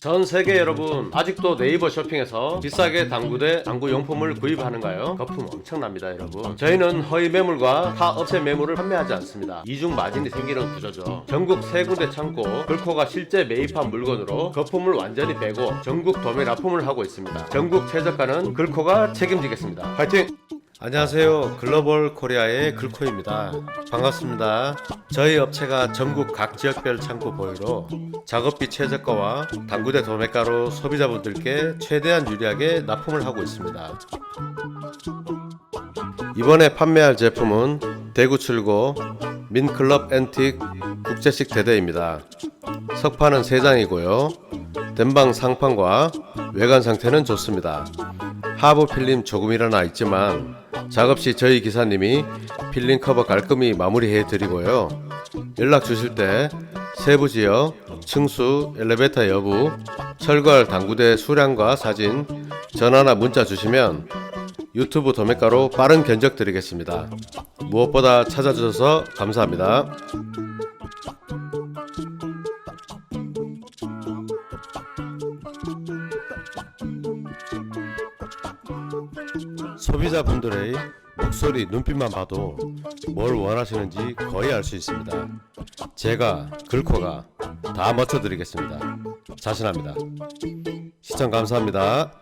전 세계 여러분 아직도 네이버 쇼핑에서 비싸게 당구대 당구 용품을 구입하는가요? 거품 엄청납니다 여러분. 저희는 허위 매물과 타 업체 매물을 판매하지 않습니다. 이중 마진이 생기는 구조죠. 전국 세 군데 창고 글코가 실제 매입한 물건으로 거품을 완전히 빼고 전국 도매 납품을 하고 있습니다. 전국 최저가는 글코가 책임지겠습니다. 화이팅! 안녕하세요. 글로벌 코리아의 글코입니다. 반갑습니다. 저희 업체가 전국 각 지역별 창고 보유로 작업비 최저가와 당구대 도매가로 소비자분들께 최대한 유리하게 납품을 하고 있습니다. 이번에 판매할 제품은 대구 출고 민클럽 앤틱 국제식 대대입니다. 석판은 3장이고요. 된방 상판과 외관 상태는 좋습니다. 하부 필름 조금이라나 있지만 작업 시 저희 기사님이 필름 커버 깔끔히 마무리해 드리고요. 연락 주실 때 세부 지역, 층수, 엘리베이터 여부, 철거할 당구대 수량과 사진, 전화나 문자 주시면 유튜브 도매가로 빠른 견적 드리겠습니다. 무엇보다 찾아주셔서 감사합니다. 소비자분들의 목소리, 눈빛만 봐도 뭘 원하시는지 거의 알 수 있습니다. 제가 글코가 다 맞춰드리겠습니다. 자신합니다. 시청 감사합니다.